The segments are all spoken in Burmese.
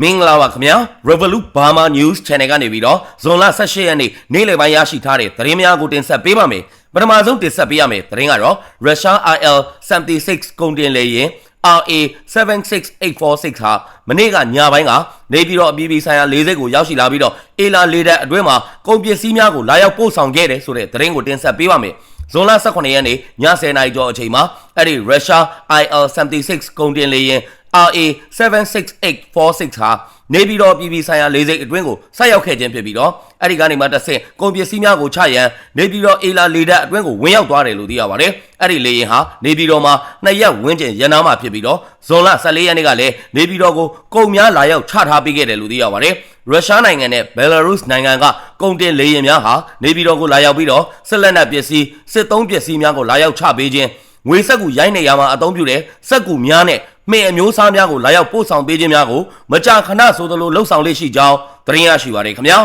မင်္ဂလာပါခင်ဗျာ Revolut Burma News Channel ကနေပြီးတော့ဇွန်လ18ရက်နေ့နေ့လယ်ပိုင်းရရှိထားတဲ့သတင်းများကိုတင်ဆက်ပေးပါမယ်ပထမဆုံးတင်ဆက်ပေးရမယ့်သတင်းကတော့ Russia IL 76ကုန်တင်လေယာဉ် RA 76846ဟာမနေ့ကညပိုင်းကနေပြည်တော်အပြည်ပြည်ဆိုင်ရာလေးစိတ်ကိုရောက်ရှိလာပြီးတော့အေလာလေတပ်အတွင်းမှာကုန်ပစ္စည်းများကိုလာရောက်ပို့ဆောင်ခဲ့တယ်ဆိုတဲ့သတင်းကိုတင်ဆက်ပေးပါမယ်ဇွန်လ18ရက်နေ့ည10:00နာရီကျော်အချိန်မှာအဲ့ဒီ Russia IL 76 ကုန်တင်လေယာဉ် RA 76846ဟာနေပြည်တော်ပြည်ပြည်ဆိုင်ရာလေးစိတ်အတွင်းကိုဆက်ရောက်ခဲ့ခြင်းဖြစ်ပြီးတော့အဲ့ဒီကနေမှတစ်ဆင့်ကုန်ပစ္စည်းများကိုချရန်နေပြည်တော်အေလာလေတပ်အတွင်းကိုဝင်ရောက်သွားတယ်လို့သိရပါတယ်အဲ့ဒီလေယာဉ်ဟာနေပြည်တော်မှာနှစ်ရက်ဝန်းကျင်ရန်နာမှာဖြစ်ပြီးတော့ဇွန်လ14ရက်နေ့ကလည်းနေပြည်တော်ကိုကုန်များလာရောက်ချထားပေးခဲ့တယ်လို့သိရပါတယ်ရုရှားနိုင်ငံနဲ့ဘယ်လာရုစ်နိုင်ငံကကုန်တင်လေယာဉ်များဟာနေပြည်တော်ကိုလာရောက်ပြီးတော့စစ်လက်နက်ပစ္စည်းစစ်သုံးပစ္စည်းများကိုလာရောက်ချပေးခြင်းငွေစက်ကူရိုက်နေရမှာအသုံးပြုတဲ့စက်ကူများနဲ့ မှင်အမျိုးအစားများကိုလာရောက်ပို့ဆောင်ပေးခြင်းများကိုမကြာခဏဆိုသလိုလှုပ်ဆောင်လေးရှိကြောင်းသတင်းရရှိပါရခင်ဗျာ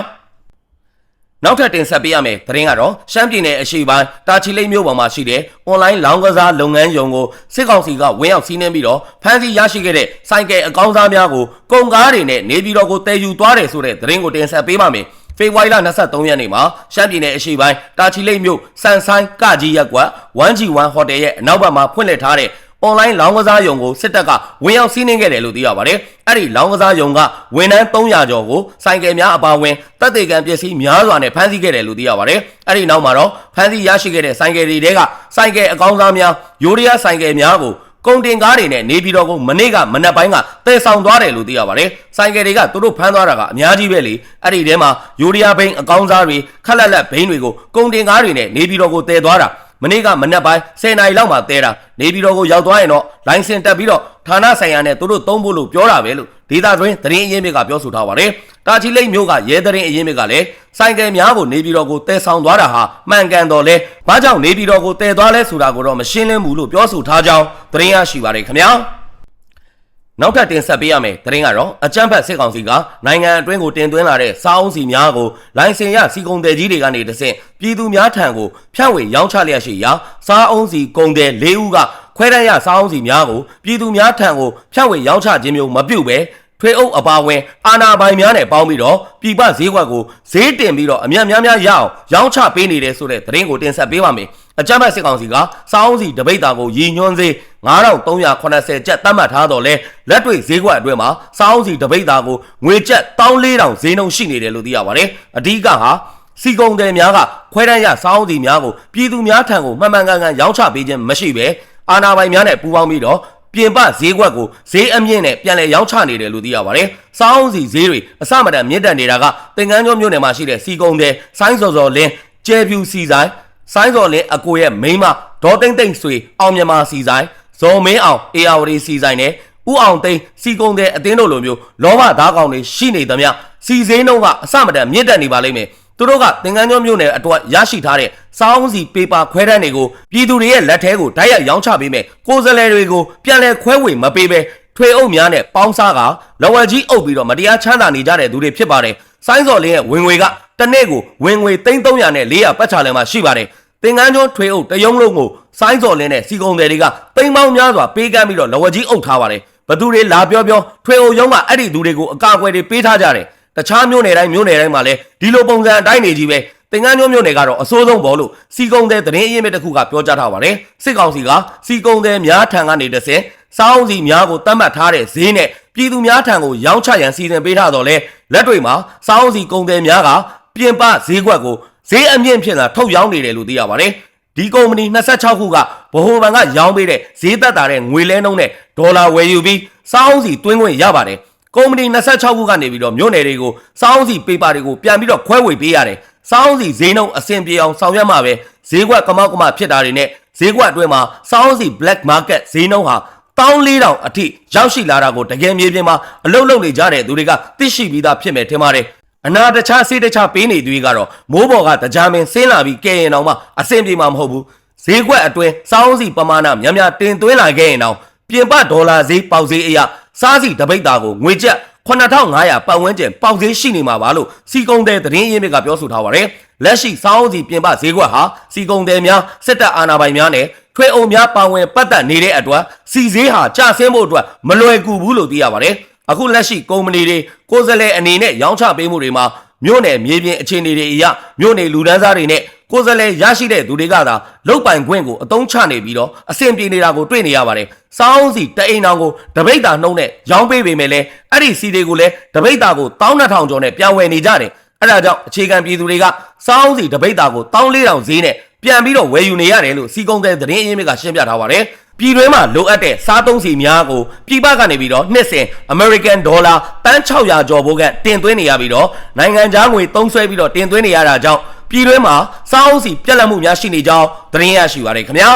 နောက်ထပ်တင်ဆက်ပေးရမယ့်သတင်းကတော့ရှမ်းပြည်နယ်အရှေ့ပိုင်းတာချီလိတ်မြို့ပေါ်မှာရှိတဲ့အွန်လိုင်းလောင်းကစားလုပ်ငန်းယုံကိုစစ်ကောင်စီကဝင်ရောက်စီးနှင်းပြီးတော့ဖမ်းဆီးရရှိခဲ့တဲ့စိုက်ကဲအကောင်းစားများကိုကုန်ကားတွေနဲ့နေပြည်တော်ကိုတည်ယူသွားတယ်ဆိုတဲ့သတင်းကိုတင်ဆက်ပေးပါမယ်ဖေဖော်ဝါရီလ23ရက်နေ့မှာရှမ်းပြည်နယ်အရှေ့ပိုင်းတာချီလိတ်မြို့စန်ဆိုင်ကကြီးရက်ကွက် 1G1 ဟိုတယ်ရဲ့အနောက်ဘက်မှာဖွင့်လှစ်ထားတဲ့ အွန်လိုင်းလောင်းကစားယုံကိုစစ်တပ်ကဝင်ရောက်စီးနင်းခဲ့တယ်လို့သိရပါတယ်။အဲ့ဒီလောင်းကစားယုံကဝန်ထမ်း300ကျော်ကိုစိုက်ကယ်များအပါအဝင်တပ်တေကံပစ္စည်းများစွာနဲ့ဖမ်းဆီးခဲ့တယ်လို့သိရပါတယ်။အဲ့ဒီနောက်မှာတော့ဖမ်းဆီးရရှိခဲ့တဲ့စိုက်ကယ်တွေတဲကစိုက်ကယ်အကောင်းစားများယိုရီးယားစိုက်ကယ်များကိုကုန်တင်ကားတွေနဲ့နေပြည်တော်ကိုမနေ့ကမနက်ပိုင်းကတည်ဆောင်သွားတယ်လို့သိရပါတယ်။ဆိုင်ကယ်တွေကသူတို့ဖမ်းသွားတာကအများကြီးပဲလေ။အဲ့ဒီထဲမှာယူရီးယားဘိန်းအကောင်းစားတွေခက်လက်လက်ဘိန်းတွေကိုကုန်တင်ကားတွေနဲ့နေပြည်တော်ကိုတည်သွားတာ မနေ့ကမနက်ပိုင်း10နာရီလောက်မှတည်တာနေပြည်တော်ကိုရောက်သွားရင်တော့လိုင်စင်တက်ပြီးတော့ဌာနဆိုင်ရာနဲ့သူတို့သုံးဖို့လို့ပြောတာပဲလို့ဒေတာတွင်သတင်းအရင်းမြစ်ကပြောဆိုထားပါတယ်။တာချီလိတ်မျိုးကရဲသတင်းအရင်းမြစ်ကလည်းဆိုင်ကယ်များကိုနေပြည်တော်ကိုတည်ဆောင်သွားတာဟာမှန်ကန်တော်လဲ။ဘာကြောင့်နေပြည်တော်ကိုတည်သွားလဲဆိုတာကိုတော့မရှင်းလင်းဘူးလို့ပြောဆိုထားကြောင်းသတင်းရရှိပါတယ်ခင်ဗျာ။ နောက်ထပ်တင်ဆက်ပေးရမယ့်သတင်းကတော့အကြမ်းဖက်စစ်ကောင်စီကနိုင်ငံအတွင်းကိုတင်သွင်းလာတဲ့စားအုံးစီများကိုလိုင်စင်ရစီကုန်တယ်ကြီးတွေကနေတဆင့်ပြည်သူများထံကိုဖြန့်ဝေရောင်းချလျက်ရှိရာစားအုံးစီကုန်တယ်၄ဦးကခွဲတန်းရစားအုံးစီများကိုပြည်သူများထံကိုဖြန့်ဝေရောင်းချခြင်းမျိုးမပြုတ်ပဲထွေအုပ်အပါဝင်အာနာပိုင်များနဲ့ပေါင်းပြီးတော့ပြည်ပဈေးကွက်ကိုဈေးတင်ပြီးတော့အမြတ်များများရအောင်ရောင်းချပေးနေတယ်ဆိုတဲ့သတင်းကိုတင်ဆက်ပေးပါမယ်။ အကြမ်းဖက်စစ်ကောင်စီကစောင်းစီတပိတ်တာကိုရည်ညွှန်းစေ9380ကျပ်သတ်မှတ်ထားတော့လဲလက်တွေ့ဈေးကွက်အတွင်းမှာစောင်းစီတပိတ်တာကိုငွေကျပ်14000ဈေးနှုန်းရှိနေတယ်လို့သိရပါတယ်။အဓိကဟာစီကုံတယ်များကခွဲတန်းရစောင်းစီများကိုပြည်သူများထံကိုမှန်မှန်ကန်ကန်ရောင်းချပေးခြင်းမရှိပဲအာနာပိုင်များနဲ့ပူးပေါင်းပြီးတော့ပြင်ပဈေးကွက်ကိုဈေးအမြင့်နဲ့ပြန်လည်ရောင်းချနေတယ်လို့သိရပါတယ်။စောင်းစီဈေးတွေအစမတန်မြင့်တက်နေတာကတင်ကန်းကျော်မြို့နယ်မှာရှိတဲ့စီကုံတဲ့ဆိုင်းစော်စော်လင်းကျဲဖြူစီဆိုင် ဆိုင်းစော်လင်းအကိုရဲ့မိန်းမဒေါ်သိမ့်သိမ့်ဆွေအောင်မြမာစီဆိုင်ဇော်မင်းအောင်အေယာဝတီစီဆိုင်နဲ့ဥအောင်သိန်းစီကုံတဲ့အတင်းတို့လိုမျိုးလောဘသားကောင်တွေရှိနေသမျှစီစင်းနှုံးကအစမတန်မြင့်တက်နေပါလိမ့်မယ်သူတို့ကသင်္ကန်းကျော်မြို့နယ်အတွက်ရရှိထားတဲ့စောင်းစီပေပါခွဲတန်းတွေကိုပြည်သူတွေရဲ့လက်ထဲကိုတိုက်ရိုက်ရောင်းချပေးမယ်ကိုယ်စားလှယ်တွေကိုပြန်လဲခွဲဝေမပေးပဲထွေအုပ်များနဲ့ပေါင်းစားကလဝယ်ကြီးအုပ်ပြီးတော့မတရားချမ်းသာနေကြတဲ့သူတွေဖြစ်ပါတယ် ဆိုင်းစော်လင်းရဲ့ဝင်ငွေကတစ်နေ့ကိုဝင်ငွေ3300နဲ့400ပတ်ချလည်မှာရှိပါတယ်သင်္ကန်းကျွန်းထွေအုပ်တယုံလုံးကိုဆိုင်းစော်လင်းနဲ့စီကုံတယ်တွေကတိမ်ပေါင်းများစွာပေးကမ်းပြီးတော့လဝကြီးအုပ်ထားပါတယ်ဘသူတွေလာပြောပြောထွေအုပ်ရုံးကအဲ့ဒီသူတွေကိုအကာအကွယ်တွေပေးထားကြတယ်တခြားမြို့နယ်တိုင်းမြို့နယ်တိုင်းမှာလည်းဒီလိုပုံစံအတိုင်းနေကြီးပဲသင်္ကန်းကျွန်းမြို့နယ်ကတော့အစိုးဆုံးပေါ်လို့စီကုံတဲ့သတင်းအရင်းမြစ်တစ်ခုကပြောကြားထားပါတယ်စစ်ကောင်စီကစီကုံတဲ့များထံကနေတစ်ဆင့်စောင်းစီများကိုတတ်မှတ်ထားတဲ့ဈေးနဲ့ ပြည်သူများထံကိုရောင်းချရန်စီစဉ်ပေးထားတော့လဲလက်တွေမှာစောင်းစီကုံတဲ့များကပြင်ပဈေးကွက်ကိုဈေးအမြင့်ဖြစ်လာထုတ်ရောင်းနေတယ်လို့သိရပါတယ်ဒီကုမ္ပဏီ26ခုကဗဟိုဘဏ်ကရောင်းပေးတဲ့ဈေးသက်တာတဲ့ငွေလဲနှုန်းနဲ့ဒေါ်လာဝယ်ယူပြီးစောင်းစီတွင်းခွင့်ရပါတယ်ကုမ္ပဏီ26ခုကနေပြီးတော့မြို့နယ်တွေကိုစောင်းစီပေပါတွေကိုပြန်ပြီးတော့ခွဲဝေပေးရတယ်စောင်းစီဈေးနှုန်းအဆင်ပြေအောင်ဆောင်ရွက်မှာပဲဈေးကွက်ကမောက်ကမဖြစ်တာတွေနဲ့ဈေးကွက်အတွင်းမှာစောင်းစီ black market ဈေးနှုန်းဟာ 14000အထိရောက်ရှိလာတာကိုတကယ်မြေပြင်မှာအလုတ်လုံနေကြတဲ့သူတွေကသိရှိပြီးသားဖြစ်မယ်ထင်ပါတယ်အနာတခြားစေးတခြားပေးနေသူတွေကတော့မိုးပေါ်ကတကြမ်းပင်ဆင်းလာပြီးကဲရင်တော့မှအဆင်ပြေမှာမဟုတ်ဘူးဈေးကွက်အတွင်းစောင်းစီပမာဏများများတင်သွင်းလာခဲ့ရင်တော့ပြင်ပဒေါ်လာဈေးပေါက်ဈေးအရာစားစီတပိတ်တာကိုငွေကျပ်9500ပတ်ဝန်းကျင်ပေါက်ဈေးရှိနေမှာပါလို့စီကုံတဲ့သတင်းရင်းမြစ်ကပြောဆိုထားပါတယ်လက်ရှိစောင်းစီပြင်ပဈေးကွက်ဟာစီကုံတဲ့များစစ်တပ်အာဏာပိုင်များနဲ့ ထွေအုံများပါဝင်ပတ်သက်နေတဲ့အတွက်စီဈေးဟာကျဆင်းဖို့အတွက်မလွယ်ကူဘူးလို့သိရပါတယ်အခုလက်ရှိကုမ္ပဏီတွေကိုယ်စားလှယ်အနေနဲ့ရောင်းချပေးမှုတွေမှာမြို့နယ်မြေပြင်အခြေအနေတွေအရမြို့နယ်လူဒန်းစားတွေနဲ့ကိုယ်စားလှယ်ရရှိတဲ့သူတွေကသာလုတ်ပိုင်ခွင့်ကိုအသုံးချနေပြီးတော့အဆင်ပြေနေတာကိုတွေ့နေရပါတယ်။စောင်းစီတအိမ်တောင်ကိုတပိတ်တာနှုံးနဲ့ရောင်းပေးပေမဲ့လည်းအဲ့ဒီစီတွေကိုလည်းတပိတ်တာကို12000ကျော်နဲ့ပြောင်းဝယ်နေကြတယ်။အဲ့ဒါကြောင့်အခြေခံပြည်သူတွေကစောင်းစီတပိတ်တာကို14000ဈေးနဲ့ ပြန်ပြီးတော့ဝယ်ယူနေရတယ်လို့စီကုံတဲ့သတင်းအရင်းမြစ်ကရှင်းပြထားပါတယ်။ပြည်တွင်းမှာလိုအပ်တဲ့စားသုံးစီများကိုပြည်ပကနေပြီးတော့နှစ်စဉ် American Dollar တန်း600ကျော်ဘိုးကတင်သွင်းနေရပြီးတော့နိုင်ငံခြားငွေသုံးစွဲပြီးတော့တင်သွင်းနေရတာကြောင့်ပြည်တွင်းမှာစားအုပ်စီပြက်လက်မှုများရှိနေကြောင်းသတင်းရရှိပါတယ်ခင်ဗျာ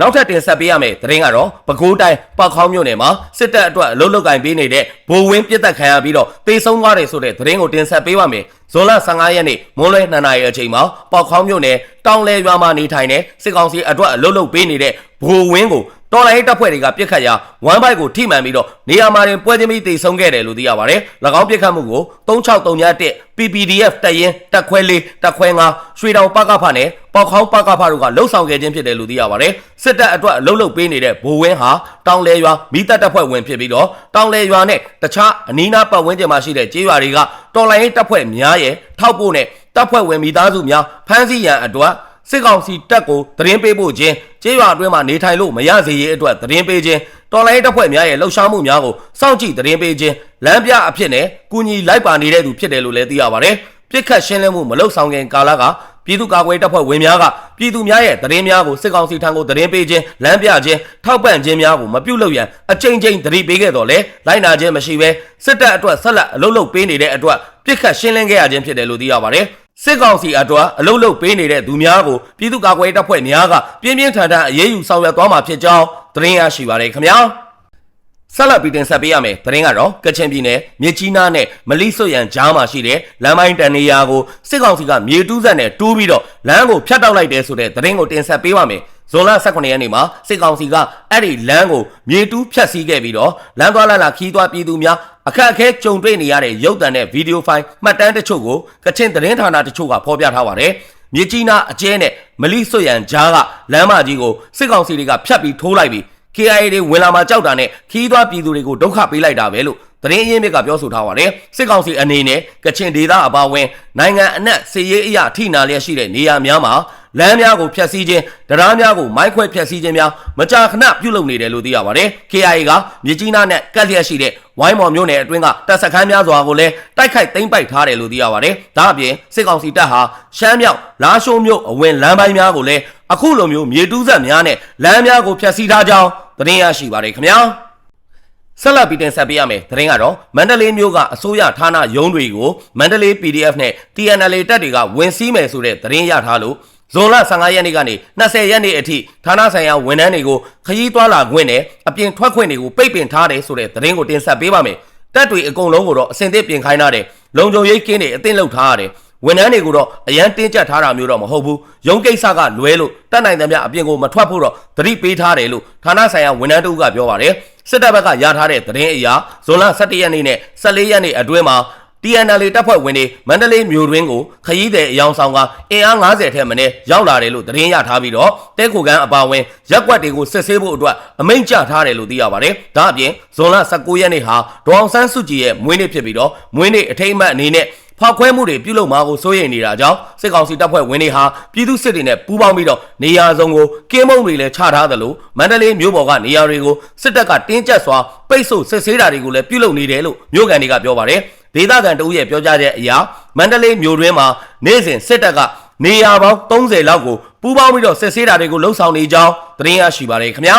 နောက်ထပ်တင်ဆက်ပေးရမယ့်သတင်းကတော့ပဲခူးတိုင်းပောက်ခေါင်းမြို့နယ်မှာစစ်တပ်အတွက်အလုံးလောက်ကင်ပေးနေတဲ့ဘိုးဝင်းပြစ်တက်ခံရပြီးတော့တေဆုံးသွားတယ်ဆိုတဲ့သတင်းကိုတင်ဆက်ပေးပါမယ်ဇွန်လ15ရက်နေ့မွန်းလွဲ2နာရီအချိန်မှာပောက်ခေါင်းမြို့နယ်တောင်လဲရွာမှာနေထိုင်တဲ့စစ်ကောင်စီအတွက်အလုံးလောက်ပေးနေတဲ့ဘိုးဝင်းကို တော်လိုင်းတပ်ဖွဲ့တွေကပြစ်ခတ်ရာဝမ်ဘိုက်ကိုထိမှန်ပြီးတော့နေရာမှာတင်ပွဲချင်းပြီးတေဆုံးခဲ့တယ်လို့သိရပါတယ်။၎င်းပြစ်ခတ်မှုကို3631 PPDF တပ်ရင်းတပ်ခွဲလေးတပ်ခွဲ9ရွှေတောင်ပကဖနဲ့ပေါခေါင်းပကဖတို့ကလှုပ်ဆောင်ခဲ့ခြင်းဖြစ်တယ်လို့သိရပါတယ်။စစ်တပ်အတွက်အလုံးလုံးပေးနေတဲ့ဘိုးဝင်းဟာတောင်လဲရွာမိတပ်တပ်ဖွဲ့ဝင်ဖြစ်ပြီးတော့တောင်လဲရွာနဲ့တခြားအနီးနားပတ်ဝန်းကျင်မှာရှိတဲ့ကျေးရွာတွေကတော်လိုင်းတပ်ဖွဲ့များရဲ့ထောက်ပို့နဲ့တပ်ဖွဲ့ဝင်မိသားစုများဖမ်းဆီးရန်အတွက် စစ်ကောင်စီတပ်ကိုသတင်းပေးဖို့ခြင်းကျေးရွာအတွင်းမှာနေထိုင်လို့မရစေရေးအတွက်သတင်းပေးခြင်းတော်လိုင်းတပ်ဖွဲ့များရဲ့လှုပ်ရှားမှုများကိုစောင့်ကြည့်သတင်းပေးခြင်းလမ်းပြအဖြစ်နဲ့ကူညီလိုက်ပါနေတဲ့သူဖြစ်တယ်လို့လည်းသိရပါတယ်ပြစ်ခတ်ရှင်းလင်းမှုမလုပ်ဆောင်ခင်ကာလကပြည်သူ့ကာကွယ်တပ်ဖွဲ့ဝင်များကပြည်သူများရဲ့သတင်းများကိုစစ်ကောင်စီထံကိုသတင်းပေးခြင်းလမ်းပြခြင်းထောက်ပံ့ခြင်းများကိုမပြုလုပ်ရန်အကြိမ်ကြိမ်သတိပေးခဲ့တော်လဲလိုက်နာခြင်းမရှိဘဲစစ်တပ်အတွက်ဆက်လက်အလုပ်လုပ်ပေးနေတဲ့အတွက်ပြစ်ခတ်ရှင်းလင်းခဲ့ရခြင်းဖြစ်တယ်လို့သိရပါတယ် စစ်ကောင်စီအတွက်အလုတ်လုတ်ပေးနေတဲ့သူများကိုပြည်သူ့ကာကွယ်တပ်ဖွဲ့များကပြင်းပြင်းထန်ထန်အရေးယူဆောင်ရွက်သွားမှာဖြစ်ကြောင်းသတင်းရရှိပါတယ်ခင်ဗျာ ဆက်လက်ပြီးတင်ဆက်ပေးရမယ်သတင်းကတော့ကချင်ပြည်နယ်မြစ်ကြီးနားနဲ့မလိစွရန်ကြားမှာရှိတဲ့လမ်းပိုင်းတန်နေရာကိုစစ်ကောင်စီကမြေတူးဆက်နဲ့တူးပြီးတော့လမ်းကိုဖျက်တောက်လိုက်တယ်ဆိုတဲ့သတင်းကိုတင်ဆက်ပေးပါမယ်ဇွန်လ18ရက်နေ့မှာစစ်ကောင်စီကအဲ့ဒီလမ်းကိုမြေတူးဖျက်ဆီးခဲ့ပြီးတော့လမ်းသွားလာလာခီးသွားပြည်သူများအခက်အခဲကြုံတွေ့နေရတဲ့ရုပ်သံနဲ့ဗီဒီယိုဖိုင်မှတ်တမ်းတချို့ကိုကချင်သတင်းဌာနတချို့ကဖော်ပြထားပါတယ်။မြေကြီးနားအကျဲနဲ့မလိစွရန်ကြားကလမ်းမကြီးကိုစစ်ကောင်စီတွေကဖျက်ပြီးထိုးလိုက်ပြီး KIA တွေဝင်လာမှကြောက်တာနဲ့ခီးသွားပြည်သူတွေကိုဒုက္ခပေးလိုက်တာပဲလို့သတင်းအရင်းမြစ်ကပြောဆိုထားပါတယ်စစ်ကောင်စီအနေနဲ့ကချင်ဒေသအပါအဝင်နိုင်ငံအနှံ့စီရေးအရာထိနာလျက်ရှိတဲ့နေရာများမှာလမ်းများကိုဖျက်ဆီးခြင်းတရားများကိုမိုက်ခွဲဖျက်ဆီးခြင်းများမကြာခဏပြုလုပ်နေတယ်လို့သိရပါတယ် KIA ကမြစ်ကြီးနားနဲ့ကတ်လျက်ရှိတဲ့ဝိုင်းမော်မြို့နယ်အတွင်းကတပ်စခန်းများစွာကိုလည်းတိုက်ခိုက်သိမ်းပိုက်ထားတယ်လို့သိရပါတယ်ဒါအပြင်စစ်ကောင်စီတပ်ဟာရှမ်းမြောက်လာရှိုးမြို့အဝင်လမ်းပိုင်းများကိုလည်းအခုလိုမျိုးမြေတူးဆက်များနဲ့လမ်းများကိုဖျက်ဆီးထားကြောင်း သတင်းရရှိပါတယ်ခင်ဗျာဆက်လက်ပြီးတင်ဆက်ပေးရမယ်သတင်းကတော့မန္တလေးမြို့ကအစိုးရဌာနရုံးတွေကိုမန္တလေး PDF နဲ့ TNL တပ်တွေကဝင်စီးမယ်ဆိုတဲ့သတင်းရထားလို့ဇွန်လ15ရက်နေ့ကနေ20ရက်နေ့အထိဌာနဆိုင်ရာဝန်ထမ်းတွေကိုခရီးသွားလာခွင့်နဲ့အပြင်ထွက်ခွင့်တွေကိုပိတ်ပင်ထားတယ်ဆိုတဲ့သတင်းကိုတင်ဆက်ပေးပါမယ်တပ်တွေအကုန်လုံးကိုတော့အစင်သစ်ပြင်ခိုင်းထားတယ်လုံခြုံရေးကင်းတွေအသင့်လုပ်ထားရတယ် ဝန်ထမ်းတွေကိုတော့အရန်တင်းကျပ်ထားတာမျိုးတော့မဟုတ်ဘူးရုံးကိစ္စကလွဲလို့တက်နိုင်တယ်များအပြင်ကိုမထွက်ဖို့တော့သတိပေးထားတယ်လို့ဌာနဆိုင်ရာဝန်ထမ်းတို့ကပြောပါတယ်စစ်တပ်ဘက်ကရထားတဲ့သတင်းအရဇွန်လ17ရက်နေ့နဲ့14ရက်နေ့အတွင်းမှာ TNL တပ်ဖွဲ့ဝင်တွေမန္တလေးမြို့တွင်းကိုခရီးသည်အယောင်ဆောင်ကအင်အား90ထက်မနည်းရောက်လာတယ်လို့သတင်းရထားပြီးတော့တဲခိုကန်အပါဝင်ရက်ကွက်တွေကိုစစ်ဆေးဖို့အတွက်အမိန့်ချထားတယ်လို့သိရပါတယ်။ဒါအပြင်ဇွန်လ19ရက်နေ့ဟာဒေါအောင်ဆန်းစုကြည်ရဲ့မွေးနေ့ဖြစ်ပြီးတော့မွေးနေ့အထိမ်းအမှတ်အနေနဲ့ ဖောက်ခွဲမှုတွေပြုလုပ်မှာကိုစိုးရိမ်နေတာကြောင့်စစ်ကောင်စီတပ်ဖွဲ့ဝင်တွေဟာပြည်သူစစ်တွေနဲ့ပူးပေါင်းပြီးတော့နေရာစုံကိုကင်းမုံတွေလည်းချထားသလိုမန္တလေးမြို့ပေါ်ကနေရာတွေကိုစစ်တပ်ကတင်းကျပ်စွာပိတ်ဆို့စစ်ဆေးတာတွေကိုလည်းပြုလုပ်နေတယ်လို့မြို့ကန်တွေကပြောပါတယ်ဒေသခံတဦးရဲ့ပြောကြားချက်အရမန္တလေးမြို့တွင်းမှာနေ့စဉ်စစ်တပ်ကနေရာပေါင်း30လောက်ကိုပူးပေါင်းပြီးတော့စစ်ဆေးတာတွေကိုလှုံ့ဆော်နေကြောင်းသတင်းရရှိပါတယ်ခင်ဗျာ